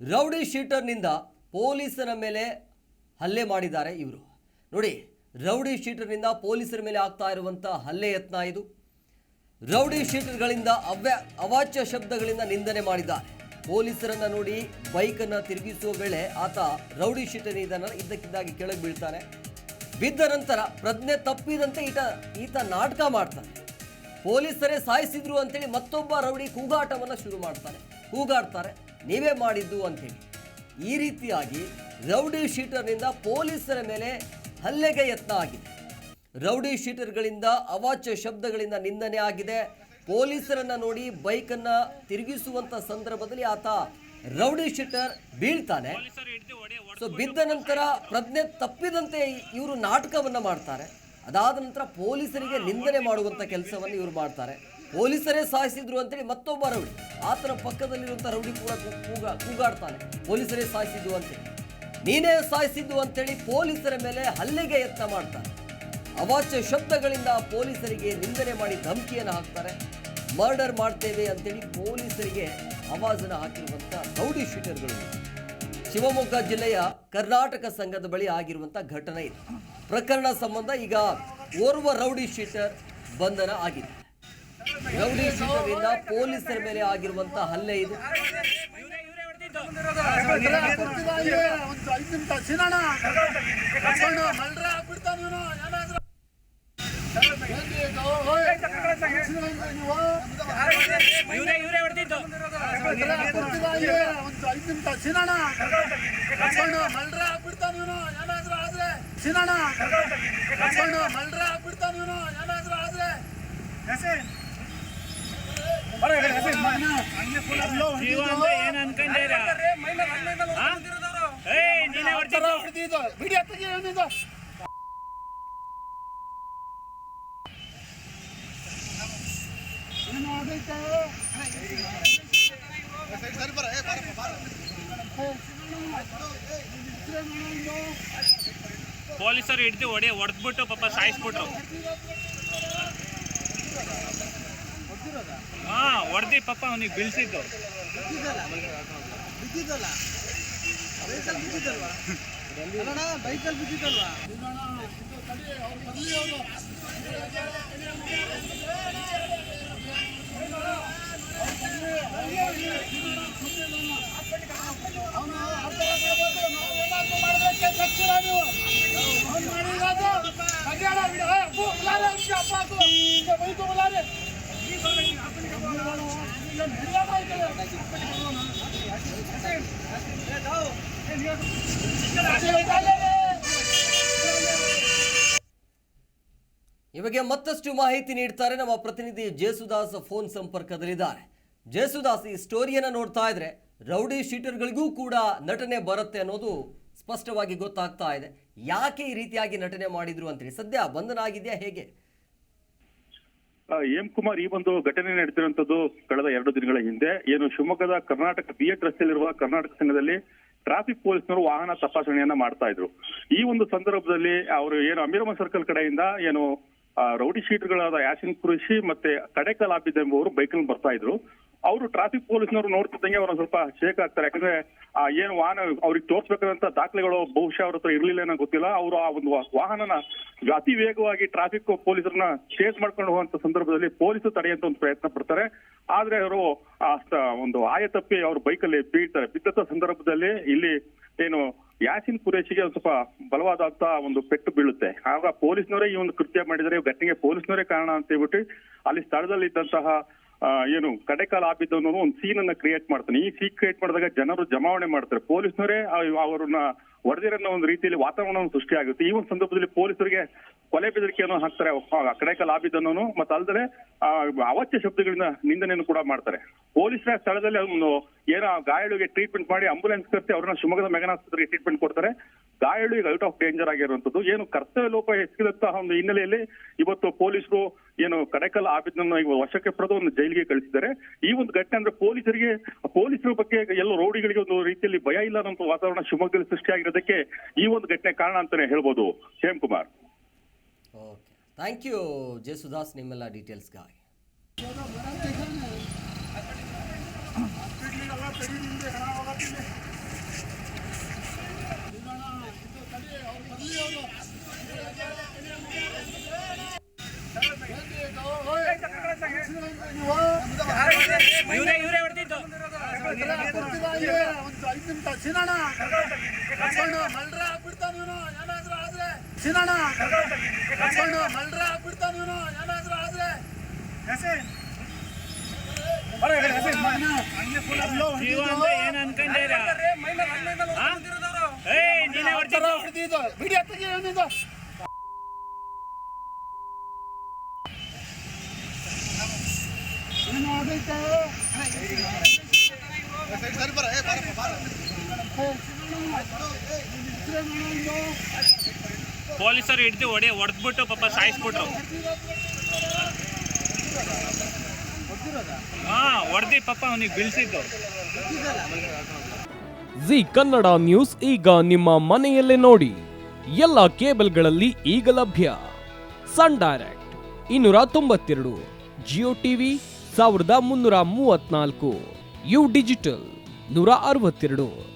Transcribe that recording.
Rowdy ಶೀಟರ್ನಿಂದ ಪೊಲೀಸರ ಮೇಲೆ ಹಲ್ಲೆ ಮಾಡಿದ್ದಾರೆ ಇವರು. ನೋಡಿ, ರೌಡಿ ಶೀಟರ್ನಿಂದ ಪೊಲೀಸರ ಮೇಲೆ ಆಗ್ತಾ ಇರುವಂಥ ಹಲ್ಲೆ ಯತ್ನ ಇದು. ರೌಡಿ ಶೀಟರ್ಗಳಿಂದ ಅವ್ಯ, ಅವಾಚ್ಯ ಶಬ್ದಗಳಿಂದ ನಿಂದನೆ ಮಾಡಿದ್ದಾರೆ. ಪೊಲೀಸರನ್ನ ನೋಡಿ ಬೈಕನ್ನು ತಿರುಗಿಸುವ ವೇಳೆ ಆತ ರೌಡಿ ಶೀಟರ್ ಇದನ್ನು ಇದ್ದಕ್ಕಿದ್ದಾಗಿ ಕೆಳಗೆ ಬೀಳ್ತಾನೆ. ಬಿದ್ದ ನಂತರ ಪ್ರಜ್ಞೆ ತಪ್ಪಿದಂತೆ ಈತ ಈತ ನಾಟಕ ಮಾಡ್ತಾನೆ. ಪೊಲೀಸರೇ ಸಾಯಿಸಿದ್ರು ಅಂತೇಳಿ ಮತ್ತೊಬ್ಬ ರೌಡಿ ಕೂಗಾಟವನ್ನು ಶುರು ಮಾಡ್ತಾನೆ, ಕೂಗಾಡ್ತಾರೆ. ನೀವೇ ಮಾಡಿದ್ದು ಅಂತೇಳಿ ಈ ರೀತಿಯಾಗಿ ರೌಡಿ ಶೀಟರ್ನಿಂದ ಪೊಲೀಸರ ಮೇಲೆ ಹಲ್ಲೆಗೆ ಯತ್ನ ಆಗಿದೆ. ರೌಡಿ ಶೀಟರ್ಗಳಿಂದ ಅವಾಚ್ಯ ಶಬ್ದಗಳಿಂದ ನಿಂದನೆ ಆಗಿದೆ. ಪೊಲೀಸರನ್ನ ನೋಡಿ ಬೈಕನ್ನ ತಿರುಗಿಸುವಂತ ಸಂದರ್ಭದಲ್ಲಿ ಆತ ರೌಡಿ ಶೀಟರ್ ಬೀಳ್ತಾನೆ. ಸೊ ಬಿದ್ದ ನಂತರ ಪ್ರಜ್ಞೆ ತಪ್ಪಿದಂತೆ ಇವರು ನಾಟಕವನ್ನ ಮಾಡ್ತಾರೆ. ಅದಾದ ನಂತರ ಪೊಲೀಸರಿಗೆ ನಿಂದನೆ ಮಾಡುವಂತ ಕೆಲಸವನ್ನು ಇವರು ಮಾಡ್ತಾರೆ. ಪೊಲೀಸರೇ ಸಾಯಿಸಿದ್ರು ಅಂತೇಳಿ ಮತ್ತೊಬ್ಬ ರೌಡಿ. ಆತನ ಪಕ್ಕದಲ್ಲಿರುವಂಥ ರೌಡಿ ಕೂಡ ಕೂಗಾ ಕೂಗ ಕೂಗಾಡ್ತಾನೆ. ಪೊಲೀಸರೇ ಸಾಯಿಸಿದ್ದು ಅಂತೇಳಿ. ನೀನೇ ಸಾಯಿಸಿದ್ದು ಅಂತೇಳಿ ಪೊಲೀಸರ ಮೇಲೆ ಹಲ್ಲೆಗೆ ಯತ್ನ ಮಾಡ್ತಾರೆ ಅವಾಚ್ಯ ಶಬ್ದಗಳಿಂದ ಪೊಲೀಸರಿಗೆ ನಿಂದನೆ ಮಾಡಿ ಧಮಕಿಯನ್ನು ಹಾಕ್ತಾರೆ. ಮರ್ಡರ್ ಮಾಡ್ತೇವೆ ಅಂತೇಳಿ ಪೊಲೀಸರಿಗೆ ಆವಾಜನ ಹಾಕಿರುವಂಥ ರೌಡಿ ಶೂಟರ್ಗಳು. ಶಿವಮೊಗ್ಗ ಜಿಲ್ಲೆಯ ಕರ್ನಾಟಕ ಸಂಘದ ಬಳಿ ಆಗಿರುವಂಥ ಘಟನೆ ಇದೆ. ಪ್ರಕರಣ ಸಂಬಂಧ ಈಗ ಓರ್ವ ರೌಡಿ ಶೀಟರ್ ಬಂಧನ ಆಗಿದೆ. ರೌಡಿ ಶೀಟರ್ನಿಂದ ಪೊಲೀಸರ ಮೇಲೆ ಆಗಿರುವಂತಹ ಹಲ್ಲೆ ಇದು. ಒಂದು ಆದ್ರೆ ನಿಮಿಷ ಸಿನೋಣ ಕರ್ಕೊಂಡು ಮಲ್ರ ಹಾಕ್ಬಿಡ್ತಾನೆ ಇವನು ಏನಾದ್ರು ಏನ್ರಿ ಇದು? ಓಯ್, ಸಿನೋಣ ನೀವು? ಇವರೇ ಇವರೇ ಹೊಡೆದಿದ್ದು ಮಲ್ರ ಹಾಕ್ಬಿಡ್ತೀರಾ ಇಲ್ಲಿ? ಒಂದು ಐದು ನಿಮಿಷ ಸಿನೋಣ ಕರ್ಕೊಂಡು ಮಲ್ರ ಹಾಕ್ಬಿಡ್ತಾನೆ ಇವನು ಏನಾದ್ರು ಆದ್ರೆ ಸಿನೋಣ ಕರ್ಕೊಂಡು ಮಲ್ರ ಹಾಕ್ಬಿಡ್ತಾನೆ ಇವನು ಏನಾದ್ರು ಆದ್ರೆ ಜೀವ ಅಂದ್ರೆ ಏನ್ ಅನ್ಕೊಂಡೀರ ನೀನೇ ಹೊಡೆದಿದ್ದು? ತೆಗಿ ಪೊಲೀಸರು ಹಿಡ್ದು ಹೊಡೆ ಹೊಡೆದ್ಬಿಟ್ಟು ಪಾಪ ಸಾಯಿಸ್ಬಿಟ್ರು. ಹಾ ಹೊಡೆದಿ ಪಾಪ ಅವನಿಗೆ ಬೀಳ್ಸಿದ್ದು. ಅವನು ಅರ್ಥ ಮಾಡ್ಕೊಳ್ಬೇಕು. ನಾವು ಏನಾದ್ರು ಮಾಡೋದಕ್ಕೆ ಸಚ್ಚಿರ ಬಗ್ಗೆ ಮತ್ತಷ್ಟು ಮಾಹಿತಿ ನೀಡ್ತಾರೆ ನಮ್ಮ ಪ್ರತಿನಿಧಿ ಜೇಸುದಾಸ್ ಫೋನ್ ಸಂಪರ್ಕದಲ್ಲಿದ್ದಾರೆ. ಜೇಸುದಾಸ್ ಈ ಸ್ಟೋರಿಯನ್ನು ನೋಡ್ತಾ ಇದ್ರೆ ರೌಡಿ ಶೀಟರ್ಗಳಿಗೂ ಕೂಡ ನಟನೆ ಬರುತ್ತೆ ಅನ್ನೋದು ಸ್ಪಷ್ಟವಾಗಿ ಗೊತ್ತಾಗ್ತಾ ಇದೆ. ಯಾಕೆ ಈ ರೀತಿಯಾಗಿ ನಟನೆ ಮಾಡಿದ್ರು ಅಂತೇಳಿ. ಸದ್ಯ ಬಂಧನ ಆಗಿದೆಯಾ ಹೇಗೆ? ಎಂ ಕುಮಾರ್ ಈ ಒಂದು ಘಟನೆ ನಡೆದಿರುವಂತದ್ದು ಕಳೆದ ಎರಡು ದಿನಗಳ ಹಿಂದೆ. ಏನು ಶಿವಮೊಗ್ಗದ ಕರ್ನಾಟಕ ಬಿ ಎಡ್ ರಸ್ತೆಯಲ್ಲಿರುವ ಕರ್ನಾಟಕ ಸಂಘದಲ್ಲಿ ಟ್ರಾಫಿಕ್ ಪೊಲೀಸ್ನವರು ವಾಹನ ತಪಾಸಣೆಯನ್ನ ಮಾಡ್ತಾ ಇದ್ರು. ಈ ಒಂದು ಸಂದರ್ಭದಲ್ಲಿ ಅವರು ಏನು ಅಮೀರಮ ಸರ್ಕಲ್ ಕಡೆಯಿಂದ ಏನು ರೌಡಿ ಶೀಟರ್ಗಳಾದ ಯಾಸಿನ್ ಕೃಷಿ ಮತ್ತೆ ಕಡೆಕಲ್ ಆಬಿದ್ ಎಂಬುವರು ಬೈಕ್ ಬರ್ತಾ ಇದ್ರು. ಅವರು ಟ್ರಾಫಿಕ್ ಪೊಲೀಸ್ನವರು ನೋಡ್ತಿದ್ದಂಗೆ ಅವ್ರ ಸ್ವಲ್ಪ ಶೇಕ್ ಆಗ್ತಾರೆ. ಯಾಕಂದ್ರೆ, ಆ, ಏನು ವಾಹನ ಅವ್ರಿಗೆ ತೋರ್ಸ್ಬೇಕಾದಂತ ದಾಖಲೆಗಳು ಬಹುಶಃ ಅವ್ರ ಹತ್ರ ಇರ್ಲಿಲ್ಲ ಏನೋ ಗೊತ್ತಿಲ್ಲ. ಅವರು ಆ ಒಂದು ವಾಹನನ ಅತಿ ವೇಗವಾಗಿ ಟ್ರಾಫಿಕ್ ಪೊಲೀಸರನ್ನ ಚೇಸ್ ಮಾಡ್ಕೊಂಡು ಹೋಗುವಂತ ಸಂದರ್ಭದಲ್ಲಿ ಪೊಲೀಸರು ತಡೆಯಂತ ಒಂದು ಪ್ರಯತ್ನ ಪಡ್ತಾರೆ. ಆದ್ರೆ ಅವರು, ಆ ಒಂದು ಆಯ ತಪ್ಪಿ ಅವ್ರ ಬೈಕಲ್ಲಿ ಬೀಳ್ತಾರೆ. ಬಿದ್ದಂತ ಸಂದರ್ಭದಲ್ಲಿ ಇಲ್ಲಿ ಏನು ಯಾಸಿನ್ ಕುರೇಶಿಗೆ ಒಂದು ಸ್ವಲ್ಪ ಬಲವಾದಂತ ಒಂದು ಪೆಟ್ಟು ಬೀಳುತ್ತೆ. ಆಗ ಪೊಲೀಸ್ನವರೇ ಈ ಒಂದು ಕೃತ್ಯ ಮಾಡಿದರೆ ಘಟನೆಗೆ ಪೊಲೀಸ್ನವರೇ ಕಾರಣ ಅಂತ ಹೇಳ್ಬಿಟ್ಟು ಅಲ್ಲಿ ಸ್ಥಳದಲ್ಲಿ ಇದ್ದಂತಹ ಏನು, ಕಡೆಕಾಲ ಅನ್ನೋದು ಒಂದು ಸೀನ್ ಅನ್ನ ಕ್ರಿಯೇಟ್ ಮಾಡ್ತಾನೆ. ಈ ಸೀನ್ ಕ್ರಿಯೇಟ್ ಮಾಡಿದಾಗ ಜನರು ಜಮಾವಣೆ ಮಾಡ್ತಾರೆ. ಪೊಲೀಸ್ನವರೇ ಅವರನ್ನ ಹೊಡೆದಿರೋ ಒಂದು ರೀತಿಯಲ್ಲಿ ವಾತಾವರಣ ಸೃಷ್ಟಿ ಆಗುತ್ತೆ. ಈ ಒಂದು ಸಂದರ್ಭದಲ್ಲಿ ಪೊಲೀಸರಿಗೆ ಕೊಲೆ ಬೆದರಿಕೆಯನ್ನು ಹಾಕ್ತಾರೆ. ಕಡೆಕ ಕಡೆಕಾಲ ಮತ್ತ ಅಲ್ಲದೆ ಅವಾಚ್ಯ ಶಬ್ದಗಳಿಂದ ನಿಂದನೆಯನ್ನು ಕೂಡ ಮಾಡ್ತಾರೆ. ಪೊಲೀಸರ ಸ್ಥಳದಲ್ಲಿ ಒಂದು ಏನೋ ಗಾಯಾಳುಗೆ ಟ್ರೀಟ್ಮೆಂಟ್ ಮಾಡಿ ಆಂಬುಲೆನ್ಸ್ ಕರೆಸಿ ಅವ್ರನ್ನ ಶಿವಮೊಗ್ಗದ ಮೆಗನ್ ಆಸ್ಪತ್ರೆಗೆ ಟ್ರೀಟ್ಮೆಂಟ್ ಕೊಡ್ತಾರೆ. ಗಾಯಾಳುಗೆ ಔಟ್ ಆಫ್ ಡೇಂಜರ್ ಆಗಿರುವಂತದ್ದು ಏನು ಕರ್ತವ್ಯ ಲೋಪ ಹೆಚ್ಚಿದಂತಹ ಒಂದು ಹಿನ್ನೆಲೆಯಲ್ಲಿ ಇವತ್ತು ಪೊಲೀಸರು ಏನು ಕಡೆಕಲ್ ಆಬಿದ್ನ ವಶಕ್ಕೆ ಪಡೆದು ಒಂದು ಜೈಲಿಗೆ ಕಳಿಸಿದ್ದಾರೆ. ಈ ಒಂದು ಘಟನೆ ಅಂದ್ರೆ ಪೊಲೀಸರಿಗೆ, ಪೊಲೀಸರ ಬಗ್ಗೆ ಎಲ್ಲ ರೋಡಿಗಳಿಗೆ ಒಂದು ರೀತಿಯಲ್ಲಿ ಭಯ ಇಲ್ಲ ಅನ್ನೋ ವಾತಾವರಣ ಶಿವಮೊಗ್ಗದಲ್ಲಿ ಸೃಷ್ಟಿಯಾಗಿರೋದಕ್ಕೆ ಈ ಒಂದು ಘಟನೆ ಕಾರಣ ಅಂತಾನೆ ಹೇಳ್ಬೋದು Hem Kumar. Okay. Thank you Jesudas ನಿಮ್ಮೆಲ್ಲ ಡೀಟೇಲ್ಸ್ಗಾಗಿ ಒಂದು ಚಿನ್ನಣ ಕರ್ಕೊಂಡು ಮಲ್ರೆ ಹಾಕ್ಬಿಡ್ತಾನೆ ಇವನು ಏನಾದ್ರೂ ಆದ್ರೆ. ಚಿನ್ನಣ ಕರ್ಕೊಂಡು ಮಲ್ರೆ ಹಾಕ್ಬಿಡ್ತಾನೆ ಇವನು ಏನಾದ್ರೂ ಆದ್ರೆ. ಜೀವ ಅಂದ್ರೆ ಏನ್ ವಿಡಿಯೋ ತೆಗಿ ಏನಿದು ಏನು ಆಗೈತೆ ಪೊಲೀಸರು ಹಿಡ್ದು ಹೊಡೆ, ಹೊಡೆದ್ಬಿಟ್ಟು ಪಾಪ ಸಾಯಿಸ್ಬಿಟ್ರು. ಹಾ, ಹೊಡೆದಿ ಪಾಪ ಅವನಿಗೆ ಬೀಳ್ಸಿದ್ದು. ಜಿ ಕನ್ನಡ ನ್ಯೂಸ್ ಈಗ ನಿಮ್ಮ ಮನೆಯಲ್ಲೇ ನೋಡಿ. ಎಲ್ಲ ಕೇಬಲ್ಗಳಲ್ಲಿ ಈಗ ಲಭ್ಯ. ಸನ್ ಡೈರೆಕ್ಟ್ ಇನ್ನೂರ ತೊಂಬತ್ತೆರಡು, ಜಿಯೋ ಟಿವಿ ಸಾವಿರದ ಮುನ್ನೂರ ಮೂವತ್ನಾಲ್ಕು ಯು ಡಿಜಿಟಲ್ ನೂರ ಅರವತ್ತೆರಡು.